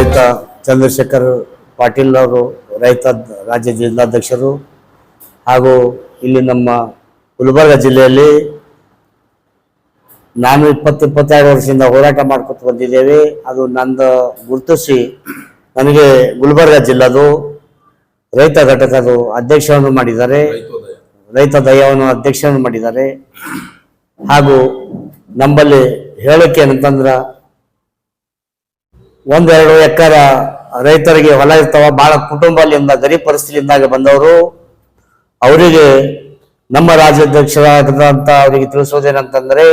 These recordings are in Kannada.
ರೈತ ಚಂದ್ರಶೇಖರ್ ಪಾಟೀಲ್ ಅವರು, ರೈತ ರಾಜ್ಯ ಜಿಲ್ಲಾಧ್ಯಕ್ಷರು ಹಾಗೂ ಇಲ್ಲಿ ನಮ್ಮ ಗುಲ್ಬರ್ಗ ಜಿಲ್ಲೆಯಲ್ಲಿ ನಾನು ಇಪ್ಪತ್ತು, ಇಪ್ಪತ್ತೆರಡು ವರ್ಷದಿಂದ ಹೋರಾಟ ಮಾಡ್ಕೊತ ಬಂದಿದ್ದೇವೆ. ಅದು ನಂದು ಗುರುತಿಸಿ ನನಗೆ ಗುಲ್ಬರ್ಗ ಜಿಲ್ಲದು ರೈತ ಘಟಕದ ಅಧ್ಯಕ್ಷವನ್ನು ಮಾಡಿದ್ದಾರೆ. ರೈತ ದಯವನ್ನು ಅಧ್ಯಕ್ಷವನ್ನು ಮಾಡಿದ್ದಾರೆ. ಹಾಗೂ ನಮ್ಮಲ್ಲಿ ಹೇಳಕ್ಕೆ ಏನಂತಂದ್ರ ಒಂದೆರಡು ಎಕರ ರೈತರಿಗೆ ಹೊಲ ಇರ್ತಾವ ಬಹಳ ಕುಟುಂಬದಿಂದ ಗರೀಬ್ ಪರಿಸ್ಥಿತಿಯಿಂದಾಗ ಬಂದವರು, ಅವರಿಗೆ ನಮ್ಮ ರಾಜ್ಯಾಧ್ಯಕ್ಷರಾದಂತ ಅವರಿಗೆ ತಿಳಿಸೋದೇನಂತಂದ್ರೆ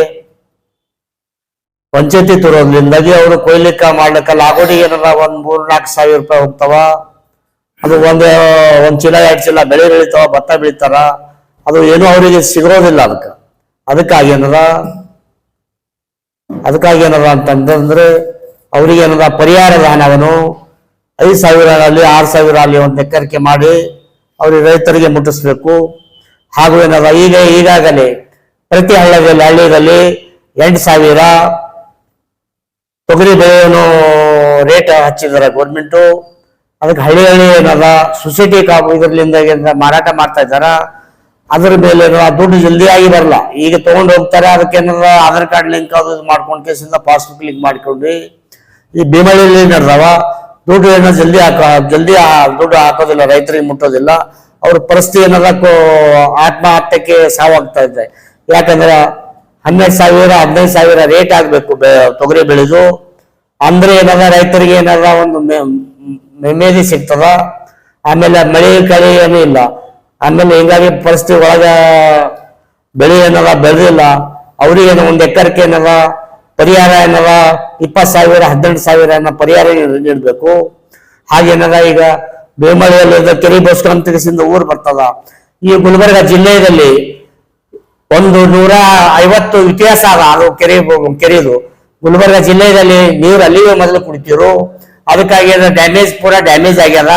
ಪಂಚಾಯತಿ ತರೋದ್ರಿಂದಾಗಿ ಅವರು ಕೊಯ್ಲಿಕ್ಕ ಮಾಡ್ಲಿಕ್ಕ ಲಾಗೋಡಿಗೆ ಏನಾರ ಒಂದ್ ಮೂರ್ ನಾಲ್ಕು ಸಾವಿರ ರೂಪಾಯಿ ಹೋಗ್ತಾವ. ಅದು ಒಂದ್ ಒಂದ್ ಚೀಲ, ಎರಡ್ ಚೀಲ ಬೆಳೆ ಬೆಳಿತಾವ, ಭತ್ತ ಬೆಳಿತಾರ. ಅದು ಏನು ಅವರಿಗೆ ಸಿಗೋದಿಲ್ಲ ಅದಕ್ಕೆ. ಅದಕ್ಕಾಗಿ ಏನದ ಅದಕ್ಕಾಗಿ ಏನದ ಅಂತಂದ್ರೆ ಅವ್ರಿಗೆ ಪರಿಹಾರದ ಹಣವನ್ನು ಐದು ಸಾವಿರ ಆಗಲಿ, ಆರು ಸಾವಿರ ಆಗಲಿ ಒಂದು ಎಕ್ಕರಿಕೆ ಮಾಡಿ ಅವರಿಗೆ ರೈತರಿಗೆ ಮುಟ್ಟಿಸ್ಬೇಕು. ಹಾಗೂ ಏನದ ಈಗ, ಈಗಾಗಲೇ ಪ್ರತಿ ಹಳ್ಳಿಯಲ್ಲಿ ಎಂಟು ಸಾವಿರ ತೊಗರಿ ಬೆಳೆಯನ್ನು ರೇಟ್ ಹಚ್ಚಿದ್ದಾರೆ ಗೌರ್ಮೆಂಟು. ಅದಕ್ಕೆ ಹಳ್ಳಿ ಹಳ್ಳಿ ಏನದ ಸೊಸೈಟಿ ಕಾಪು ಇದರಿಂದ ಮಾರಾಟ ಮಾಡ್ತಾ ಇದ್ದಾರ? ಅದ್ರ ಮೇಲೆ ಏನದ ದುಡ್ಡು ಜಲ್ದಿಯಾಗಿ ಬರಲ್ಲ. ಈಗ ತಗೊಂಡು ಹೋಗ್ತಾರೆ, ಅದಕ್ಕೆ ಏನಾರ ಆಧಾರ್ ಕಾರ್ಡ್ ಲಿಂಕ್ ಅದು ಮಾಡ್ಕೊಂಡು ಕೇಸಿಂದ ಪಾಸ್ಬುಕ್ ಲಿಂಕ್ ಮಾಡ್ಕೊಂಡು ಈ ಭೀಮಳಿಯಲ್ಲಿ ನಡೆದವ ದುಡ್ಡು ಏನೋ ಜಲ್ದಿ ಹಾಕ, ಜಲ್ದಿ ದುಡ್ಡು ಹಾಕೋದಿಲ್ಲ, ರೈತರಿಗೆ ಮುಟ್ಟೋದಿಲ್ಲ. ಅವ್ರ ಪರಿಸ್ಥಿತಿ ಏನದ ಕೋ- ಆತ್ಮಹತ್ಯಕ್ಕೆ ಸಾವಾಗ್ತಾ ಇದೆ. ಯಾಕಂದ್ರೆ ಹನ್ನೆರಡು ಸಾವಿರ, ಹದಿನೈದು ಸಾವಿರ ರೇಟ್ ಆಗ್ಬೇಕು ತೊಗರಿ ಬೆಳೆದು. ಅಂದ್ರೆ ಏನಾರ ರೈತರಿಗೆ ಏನಾರ ಒಂದು ನೆಮ್ಮದಿ ಸಿಗ್ತದ? ಆಮೇಲೆ ಮಳೆ ಕಳೆ ಏನೂ ಇಲ್ಲ. ಆಮೇಲೆ ಹಿಂಗಾಗಿ ಪರಿಸ್ಥಿತಿ ಒಳಗ ಬೆಳೆ ಏನದ ಬೆಳೆದಿಲ್ಲ. ಅವ್ರಿಗೆ ಏನೋ ಒಂದು ಎಕರೆಗೆ ಏನದ ಪರಿಹಾರ ಏನದ ಇಪ್ಪತ್ತು ಸಾವಿರ, ಹದಿನೆಂಟು ಸಾವಿರ ಏನೋ ಪರಿಹಾರ ನೀಡಬೇಕು. ಹಾಗೇನದ ಈಗ? ಬೇಮಳೆಯಲ್ಲಿ ಕೆರೆ ಬಸ್ಗಳನ್ನು ತೆಗೆಸಿಂದ ಊರು ಬರ್ತದ. ಈ ಗುಲ್ಬರ್ಗ ಜಿಲ್ಲೆಯಲ್ಲಿ ಒಂದು ನೂರ ಐವತ್ತು ಇತಿಹಾಸ ಅದ ಅದು ಕೆರೆ ಕೆರೆದು. ಗುಲ್ಬರ್ಗ ಜಿಲ್ಲೆಯಲ್ಲಿ ನೀರು ಅಲ್ಲಿ ಮೊದಲು ಕುಡಿತೀರು. ಅದಕ್ಕಾಗಿ ಡ್ಯಾಮೇಜ್, ಪೂರ ಡ್ಯಾಮೇಜ್ ಆಗ್ಯದ.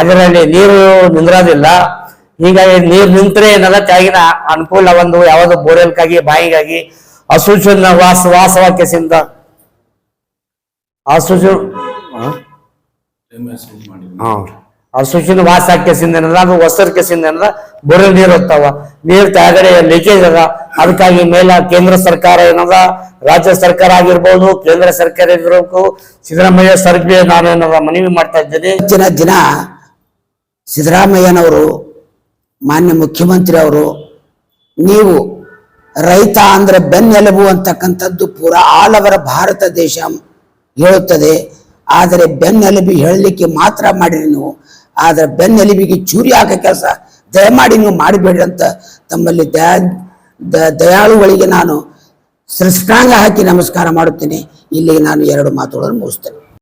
ಅದರಲ್ಲಿ ನೀರು ನಿಂದ್ರೋದಿಲ್ಲ ಹೀಗಾಗಿ ನೀರು ನಿಂತರೆ ಏನಲ್ಲ ಕೆಳಗಿನ ಅನುಕೂಲ ಒಂದು ಯಾವುದು ಬೋರ್ವೆಲ್ಕಾಗಿ, ಬಾಯಿಗಾಗಿ ಅಸೂಚನ ವಾಸ ವಾಸವಾಕ್ಯಸಿಂದ ಸಿಂಧ ಹಾ. ಅಸೂಚನ ವಾಸ ಕೆಸಿಂದ ಏನದ ಅದು ಹೊಸರ್ ಕೆಸಿಂದ ಏನಂದ್ರ, ಬರೋ ನೀರು ಹೋಗ್ತಾವ ನೀರ್ ಕೆಳಗಡೆ ಲೀಕೇಜ್ ಅದ ಅದಕ್ಕಾಗಿ ಮೇಲೆ ಕೇಂದ್ರ ಸರ್ಕಾರ ಏನದ ರಾಜ್ಯ ಸರ್ಕಾರ ಆಗಿರ್ಬೋದು, ಕೇಂದ್ರ ಸರ್ಕಾರ ಇರಬೇಕು ಸಿದ್ದರಾಮಯ್ಯ ಸರ್ಗೆ ನಾನು ಏನದ ಮನವಿ ಮಾಡ್ತಾ ಇದ್ದೇನೆ. ಹೆಚ್ಚಿನ ದಿನ ಸಿದ್ದರಾಮಯ್ಯನವರು, ಮಾನ್ಯ ಮುಖ್ಯಮಂತ್ರಿ ಅವರು, ನೀವು ರೈತ ಅಂದ್ರೆ ಬೆನ್ನೆಲುಬು ಅಂತಕ್ಕಂಥದ್ದು ಪೂರ ಆಲ್ ಓವರ್ ಭಾರತ ದೇಶ ಹೇಳುತ್ತದೆ. ಆದರೆ ಬೆನ್ನೆಲುಬು ಹೇಳಲಿಕ್ಕೆ ಮಾತ್ರ ಮಾಡಿರಿ ನೀವು. ಆದರೆ ಬೆನ್ನೆಲುಬಿಗೆ ಚೂರಿ ಹಾಕೋ ಕೆಲಸ ದಯಮಾಡಿ ನೀವು ಮಾಡಿಬೇಡ್ರಿ ಅಂತ ತಮ್ಮಲ್ಲಿ ದಯಾ ದಯಾಳುಗಳಿಗೆ ನಾನು ಸೃಷ್ಟಾಂಗ ಹಾಕಿ ನಮಸ್ಕಾರ ಮಾಡುತ್ತೇನೆ. ಇಲ್ಲಿಗೆ ನಾನು ಎರಡು ಮಾತುಗಳನ್ನು ಮುಗಿಸ್ತೇನೆ.